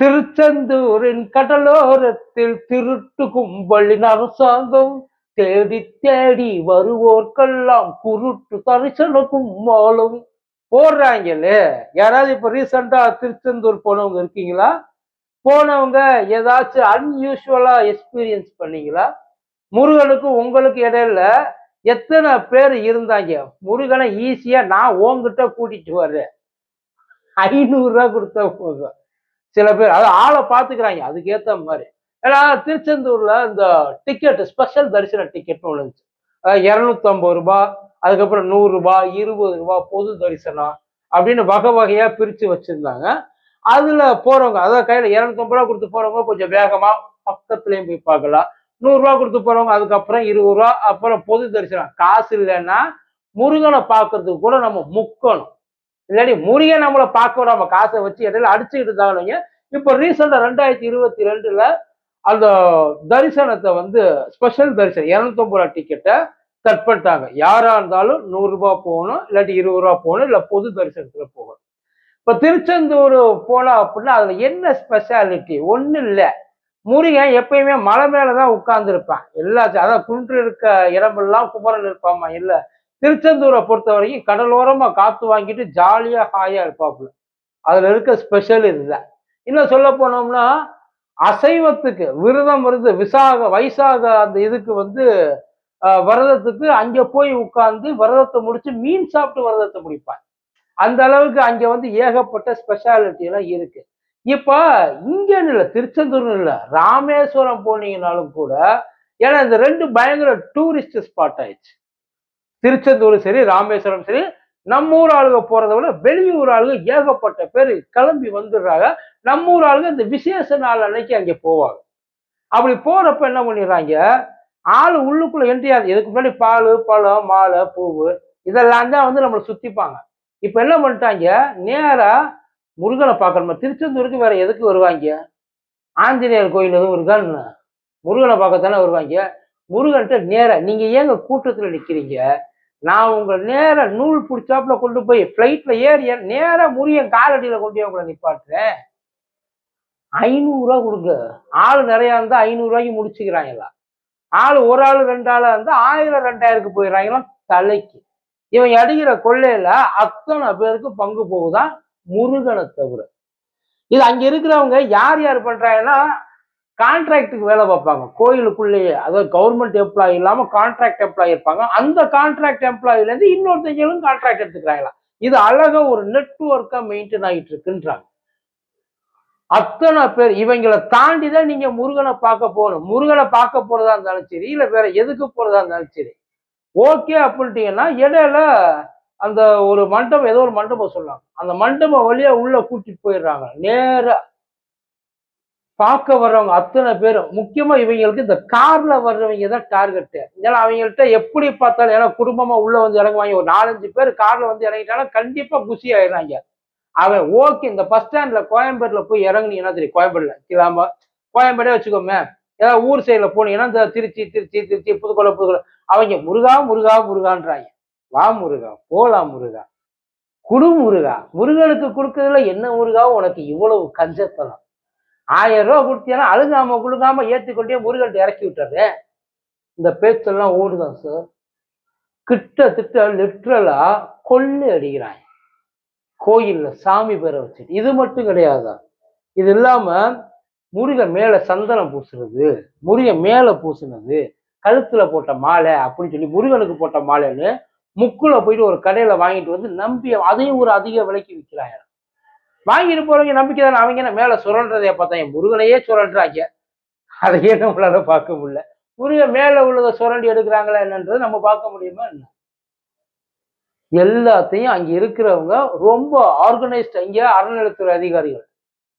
திருச்செந்தூரின் கடலோரத்தில் திருட்டு கும்பலின் அரசாங்கம் தேடி தேடி வருவோர்க்கெல்லாம் குருட்டு தரிசன கும்மாலும் போடுறாங்களே. யாராவது இப்ப ரீசெண்டா திருச்செந்தூர் போனவங்க இருக்கீங்களா? போனவங்க ஏதாச்சும் அன்யூஷுவலா எக்ஸ்பீரியன்ஸ் பண்ணீங்களா? முருகனுக்கு உங்களுக்கு இடையில எத்தனை பேர் இருந்தாங்க? முருகனை ஈஸியா நான் உங்ககிட்ட கூட்டிட்டு வர்றேன் ஐநூறு ரூபா கொடுத்தா போதும். சில பேர் அது ஆளை பார்த்துக்கிறாங்க அதுக்கேற்ற மாதிரி. ஏன்னா திருச்செந்தூர்ல இந்த டிக்கெட் ஸ்பெஷல் தரிசன டிக்கெட்னு ஒன்று இருந்துச்சு. இரநூத்தி ஐம்பது ரூபாய் அதுக்கப்புறம் நூறுரூபா இருபது ரூபாய் பொது தரிசனம் அப்படின்னு வகை வகையா பிரிச்சு வச்சிருந்தாங்க. அதுல போறவங்க அதாவது கையில இரநூத்தம்பது ரூபா கொடுத்து போறவங்க கொஞ்சம் வேகமா பக்கத்துலயும் போய் பார்க்கலாம். நூறுரூவா கொடுத்து போறவங்க அதுக்கப்புறம் இருபது ரூபா அப்புறம் பொது தரிசனம். காசு இல்லைன்னா முருகனை பார்க்கறதுக்கு கூட நம்ம முக்கணும். இல்லாட்டி முருகன் நம்மளை பார்க்க நம்ம காசை வச்சு இடையில அடிச்சுக்கிட்டு இருந்தாங்க இப்போ ரீசெண்டாக ரெண்டாயிரத்தி இருபத்தி ரெண்டுல அந்த தரிசனத்தை வந்து ஸ்பெஷல் தரிசனம் இரநூத்தொம்பது ரூபா டிக்கெட்டை கட் பண்ணிட்டாங்க. யாரா இருந்தாலும் நூறுரூபா போகணும் இல்லாட்டி இருபது ரூபா போகணும் இல்லை பொது தரிசனத்துல போகணும். இப்போ திருச்செந்தூர் போனோம் அப்படின்னா அதுல என்ன ஸ்பெஷாலிட்டி ஒன்றும் இல்லை. முருகன் எப்பயுமே மலை மேலதான் உட்கார்ந்துருப்பான். எல்லா அதான் குன்று இருக்க இடமெல்லாம் குமரன் இருப்பாமா? இல்லை. திருச்செந்தூரை பொறுத்த வரைக்கும் கடலோரமாக காற்று வாங்கிட்டு ஜாலியாக ஹாயாக இருப்பாப்புல. அதில் இருக்க ஸ்பெஷல் இதுதான். இன்னும் சொல்ல போனோம்னா அசைவத்துக்கு விரதம் இருந்து விசாக வைசாக அந்த இதுக்கு வந்து விரதத்துக்கு அங்கே போய் உட்கார்ந்து விரதத்தை முடிச்சு மீன் சாப்பிட்டு விரதத்தை முடிப்பாங்க. அந்த அளவுக்கு அங்கே வந்து ஏகப்பட்ட ஸ்பெஷாலிட்டி எல்லாம் இருக்கு. இப்போ இங்கன்னு இல்லை திருச்செந்தூர்னு இல்லை ராமேஸ்வரம் போனீங்கனாலும் கூட ஏன்னா இந்த ரெண்டு பயங்கர டூரிஸ்ட் ஸ்பாட் ஆயிடுச்சு. திருச்செந்தூரும் சரி ராமேஸ்வரம் சரி நம்ம ஊர் ஆளுங்க போறதை விட வெளியூர் ஆளுங்க ஏகப்பட்ட பேர் கிளம்பி வந்துடுறாங்க. நம்ம ஊர் ஆளுங்க இந்த விசேஷ நாள் அன்னைக்கு அங்கே போவாங்க. அப்படி போறப்ப என்ன பண்ணிடுறாங்க? ஆள் உள்ளுக்குள்ள என்ட்ரி இதுக்கு முன்னாடி பால் பழம் மாலை பூவு இதெல்லாம் தான் வந்து நம்மளை சுத்திப்பாங்க. இப்ப என்ன பண்ணிட்டாங்க? நேரா முருகனை பார்க்கணுமா. திருச்செந்தூருக்கு வேற எதுக்கு வருவாங்க? ஆஞ்சநேயர் கோயில் எதுவும் இருக்கான்னு முருகனை பார்க்கத்தானே வருவாங்க. முருகன்ட்ட நேரா நீங்க ஏங்க கூட்டத்துல நிக்கிறீங்க? நான் உங்களை நேரா நூல் பிடிச்சாப்புல கொண்டு போய் ஃப்ளைட்ல ஏறி நேரா முருகன் காலடியில கொண்டு போய் உங்களை நிப்பாட்டுறேன். ஐநூறுரூவா கொடுங்க. ஆள் நிறையா இருந்தா ஐநூறு ரூபாய்க்கு முடிச்சுக்கிறாங்களா? ஆள் ஒரு ஆள் ரெண்டு ஆளா இருந்தா ஆயிரம் ரெண்டாயிரத்துக்கு போயிடுறாங்களாம் தலைக்கு. இவன் அடிக்கிற கொள்ளையில அத்தனை பேருக்கு பங்கு போகுதான் முருகனை தவிர. இது அங்க இருக்கிறவங்க யார் யார் பண்றாங்கன்னா கான்ட்ராக்டுக்கு வேலை பார்ப்பாங்க. கோயிலுக்குள்ளேயே அதாவது கவர்மெண்ட் எம்ப்ளாயி இல்லாமல் கான்ட்ராக்ட் எம்ப்ளாயி இருப்பாங்க. அந்த கான்ட்ராக்ட் எம்ப்ளாயிலேருந்து இன்னொருத்தவங்களும் இன்னொருத்தங்களும் கான்ட்ராக்ட் எடுத்துக்கிறாங்களா இது அழகா ஒரு நெட்ஒர்க்காக மெயின்டைன் ஆகிட்டு இருக்குன்றாங்க. அத்தனை பேர் இவங்களை தாண்டி தான் நீங்க முருகனை பார்க்க போகணும். முருகனை பார்க்க போறதா இருந்தாலும் சரி இல்லை வேற எதுக்கு போறதா இருந்தாலும் சரி ஓகே அப்படின்ட்டீங்கன்னா இடையில அந்த ஒரு மண்டபம் ஏதோ ஒரு மண்டபம் சொல்லலாம் அந்த மண்டபம் வழியா உள்ள கூட்டிட்டு போயிடுறாங்க. நேராக பார்க்க வர்றவங்க அத்தனை பேரும் முக்கியமா இவங்களுக்கு இந்த கார்ல வர்றவங்க தான் டார்கெட்டு ஏன்னா அவங்கள்ட்ட எப்படி பார்த்தாலும் ஏன்னா குடும்பமா உள்ள வந்து இறங்குவாங்க. ஒரு நாலஞ்சு பேர் கார்ல வந்து இறங்கிட்டாலும் கண்டிப்பா குஷி ஆயிடுறாங்க. அவன் ஓகே இந்த பஸ் ஸ்டாண்ட்ல கோயம்பேடுல போய் இறங்குனீங்கன்னா தெரியும். கோயம்பேடுல கிளாம கோயம்பேடே வச்சுக்கோமே. ஏதாவது ஊர் சைடில் போனீங்கன்னா இந்த திருச்சி திருச்சி திருச்சி புதுக்கோளை புதுக்கோளை அவங்க முருகா முருகா முருகான்றாங்க. வா முருகா போலாம் முருகா. குடு முருகா. முருகனுக்கு கொடுக்கறதுல என்ன முருகாவும் உனக்கு இவ்வளவு கஞ்சத்தனம். ஆயிரம் ரூபா கொடுத்தீங்கன்னா அழுகாம குழுகாம ஏற்றிக்கொண்டே முருகன்ட்ட இறக்கி விட்டுறது. இந்த பேச்செல்லாம் ஓடுதான் சார் கிட்டத்தட்ட லிட்ரலா கொள்ளு அடிக்கிறாங்க. கோயில்ல சாமி பேரை வச்சுட்டு. இது மட்டும் கிடையாது? இது இல்லாம முருகன் மேல சந்தனம் பூசுறது முருகன் மேல பூசுனது கழுத்துல போட்ட மாலை அப்படின்னு சொல்லி முருகனுக்கு போட்ட மாலைன்னு முக்குல போயிட்டு ஒரு கடையில வாங்கிட்டு வந்து நம்பி அதையும் ஒரு அதிக விலைக்கு விற்கிறாங்க. வாங்கிட்டு போறவங்க நம்பிக்கை தானே? அவங்க என்ன மேல பார்த்தா என் முருகனையே சுரண்டுறாங்க. அதையே நம்மளால பார்க்க முடியல. முருகன் மேல உள்ளதை சுரண்டி எடுக்கிறாங்களா என்னன்றதை நம்ம பார்க்க முடியுமா என்ன? எல்லாத்தையும் அங்க இருக்கிறவங்க ரொம்ப ஆர்கனைஸ்ட் அங்கே அறநிலைத்துறை அதிகாரிகள்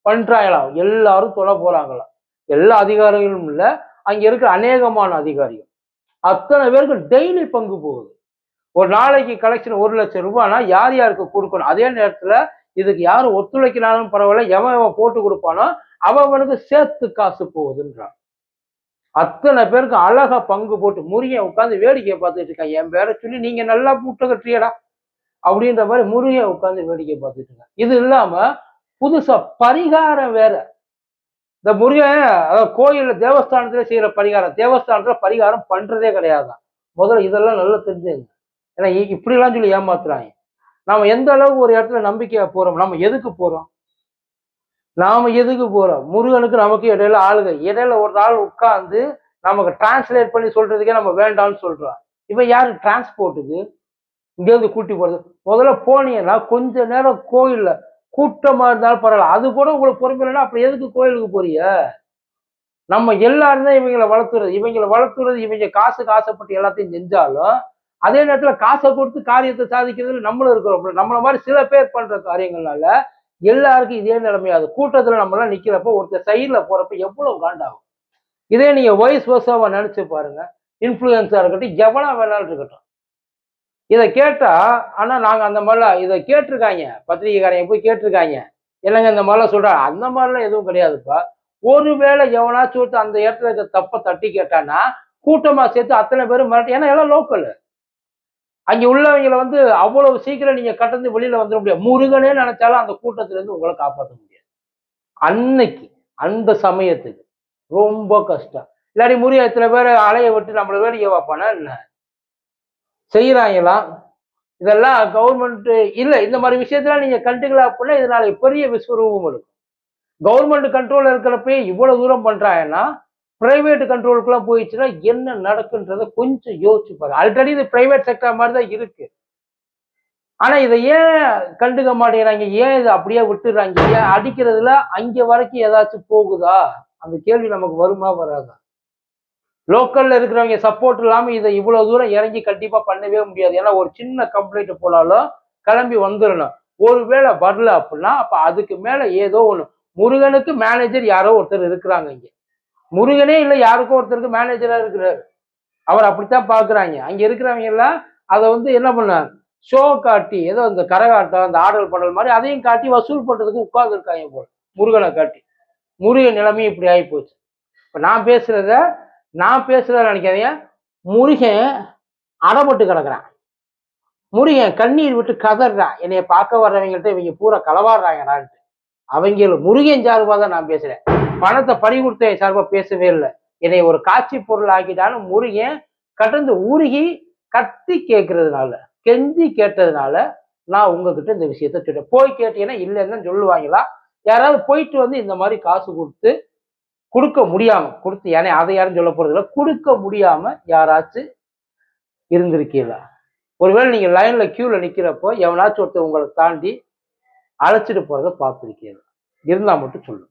பண்றாங்களாம். எல்லாரும் தொலை போறாங்களாம். எல்லா அதிகாரிகளும் இல்ல அங்க இருக்கிற அநேகமான அதிகாரிகள். அத்தனை பேருக்கு டெய்லி பங்கு போகுது. ஒரு நாளைக்கு கலெக்ஷன் ஒரு லட்சம் ரூபாய்னா யார் யாருக்கு கொடுக்கணும்? அதே நேரத்துல இதுக்கு யாரும் ஒத்துழைக்கினாலும் பரவாயில்ல எவன் எவன் போட்டு கொடுப்பானோ அவனுக்கு சேர்த்து காசு போகுதுன்றான். அத்தனை பேருக்கு அழகா பங்கு போட்டு முருகன் உட்காந்து வேடிக்கை பார்த்துட்டு இருக்கான்? என் பேரை சொல்லி நீங்க நல்லா பூட்ட கட்டுறியடா அப்படின்ற மாதிரி முருகன் உட்காந்து வேடிக்கை பார்த்துட்டு இருக்கான்? இது இல்லாம புதுசா பரிகாரம் வேற. இந்த முருகன் அதாவது கோயில்ல தேவஸ்தானத்துல செய்யற பரிகாரம் தேவஸ்தானத்துல பரிகாரம் பண்றதே கிடையாதான் முதல்ல இதெல்லாம் நல்லா தெரிஞ்சுங்க. ஏன்னா இப்படிலாம் சொல்லி ஏமாத்துறாங்க. நாம எந்த அளவுக்கு ஒரு இடத்துல நம்பிக்கையா போறோம்? நம்ம எதுக்கு போறோம்? நாம எதுக்கு போறோம்? முருகனுக்கு நமக்கு இடையில ஆளுங்க. இடையில ஒரு நாள் உட்கார்ந்து நமக்கு டிரான்ஸ்லேட் பண்ணி சொல்றதுக்கே நம்ம வேண்டாம்னு சொல்றோம் இவன் யாரு? டிரான்ஸ்போர்ட்டுக்கு இங்கேருந்து கூட்டி போறது. முதல்ல போனீங்கன்னா கொஞ்ச நேரம் கோயில்ல கூட்டமா இருந்தாலும் பரவாயில்ல. அது கூட உங்களுக்கு பொறுமையிலன்னா அப்புறம் எதுக்கு கோயிலுக்கு போறீங்க? நம்ம எல்லாரும் தான் இவங்களை வளர்த்துறது இவங்களை வளர்த்துறது இவங்க காசுக்கு ஆசைப்பட்டு எல்லாத்தையும் செஞ்சாலும் அதே நேரத்துல காசை கொடுத்து காரியத்தை சாதிக்கிறதுல நம்மளும் இருக்கிறோம். நம்மள மாதிரி சில பேர் பண்ற காரியங்கள்னால எல்லாருக்கும் இதே நிலைமையாது. கூட்டத்துல நம்ம எல்லாம் நிக்கிறப்ப ஒருத்தர் சைட்ல போறப்ப எவ்வளவு காண்டாகும். இதே நீங்க வயசு வருஷமா நினைச்சு பாருங்க. இன்ஃப்ளூயன்ஸா இருக்கட்டும் எவனா வேணாலும் இருக்கட்டும். இதை கேட்டா ஆனா நாங்க அந்த மாதிரிலாம் இதை கேட்டிருக்காங்க. பத்திரிகைக்காரங்க போய் கேட்டிருக்காங்க. இல்லைங்க இந்த மாதிரிலாம் சொல்றாங்க அந்த மாதிரிலாம் எதுவும் கிடையாதுப்பா. ஒருவேளை எவனாச்சும் ஒருத்தர் அந்த இடத்துல இருக்க தப்பை தட்டி கேட்டானா கூட்டமா சேர்த்து அத்தனை பேரும் மிரட்டி. ஏன்னா எல்லாம் லோக்கல் அங்கே உள்ளவங்களை வந்து அவ்வளவு சீக்கிரம் நீங்கள் கட்டந்து வெளியில் வந்துட முடியாது. முருகனே நினைச்சாலும் அந்த கூட்டத்திலேருந்து உங்களை காப்பாற்ற முடியாது. அன்னைக்கு அந்த சமயத்துக்கு ரொம்ப கஷ்டம். இல்லாட்டி முருகன் எத்தனை பேர் அலைய விட்டு நம்மளை வேடிக்கை வைப்பானா என்ன? செய்கிறாங்களாம் இதெல்லாம் கவர்மெண்ட் இல்லை இந்த மாதிரி விஷயத்தெல்லாம் நீங்கள் கண்டுக்கல அப்படின்னா இதனால பெரிய விஸ்வரூபம் இருக்கும். கவர்மெண்ட் கண்ட்ரோலில் இருக்கிறப்பயே இவ்வளோ தூரம் பண்ணுறாங்கன்னா பிரைவேட் கண்ட்ரோலுக்குலாம் போயிடுச்சுன்னா என்ன நடக்குன்றத கொஞ்சம் யோசிச்சு பாருங்க ஆல்ரெடி இது பிரைவேட் செக்டர் மாதிரி தான் இருக்கு. ஆனா இதை ஏன் கண்டுக்க மாட்டேங்கிறாங்க? ஏன் இதை அப்படியே விட்டுறாங்க ஏன் அடிக்கிறதுல அங்க வரைக்கும் ஏதாச்சும் போகுதா? அந்த கேள்வி நமக்கு வருமா வராதா? லோக்கல்ல இருக்கிறவங்க சப்போர்ட் இல்லாம இதை இவ்வளவு தூரம் இறங்கி கண்டிப்பா பண்ணவே முடியாது. ஏன்னா ஒரு சின்ன கம்ப்ளைண்ட் போனாலும் கிளம்பி வந்துடணும். ஒருவேளை வரல அப்படின்னா அப்ப அதுக்கு மேல ஏதோ ஒண்ணு. முருகனுக்கு மேனேஜர் யாரோ ஒருத்தர் இருக்கிறாங்க இங்க. முருகனே இல்லை யாருக்கோ ஒருத்தருக்கு மேனேஜராக இருக்கிறார். அவர் அப்படித்தான் பார்க்குறாங்க அங்கே இருக்கிறவங்க எல்லாம் அதை வந்து என்ன பண்ண ஷோ காட்டி ஏதோ இந்த கரகாட்டம் அந்த ஆடல் பாடல் மாதிரி அதையும் காட்டி வசூல் பண்ணுறதுக்கு உட்காந்துருக்காங்க போல் போல முருகனை காட்டி. முருகன் நிலைமை இப்படி ஆகி போச்சு இப்போ நான் பேசுகிறத நான் பேசுகிறத நினைக்காதீங்க. முருகன் அடப்பட்டு கிடக்குறான். முருகன் கண்ணீர் விட்டு கதறான். என்னைய பார்க்க வர்றவங்கள்ட்ட இவங்க பூரா களவாடுறாங்கடான்ட்டு. அவங்க முருகன் சார்பாக தான் நான் பேசுகிறேன் பணத்தை பறி கொடுத்த சார்பா பேசவே இல்லை. என்னை ஒரு காட்சி பொருள் ஆக்கிட்டாலும் முருகன் கடந்து உருகி கத்தி கேட்கறதுனால கெஞ்சி கேட்டதுனால நான் உங்ககிட்ட இந்த விஷயத்த சொல்றேன் போய் கேட்டீங்கன்னா இல்லைன்னு சொல்லுவாங்களா? யாராவது போயிட்டு வந்து இந்த மாதிரி காசு கொடுத்து கொடுக்க முடியாம கொடுத்து ஏன்னா அதை யாரும் சொல்ல போறது இல்லை கொடுக்க முடியாம யாராச்சும் இருந்திருக்கீங்களா? ஒருவேளை நீங்க லைன்ல கியூல நிக்கிறப்போ எவனாச்சும் ஒருத்தர் உங்களை தாண்டி அழைச்சிட்டு போறதை பார்த்துருக்கீங்க இருந்தா மட்டும் சொல்லுங்க.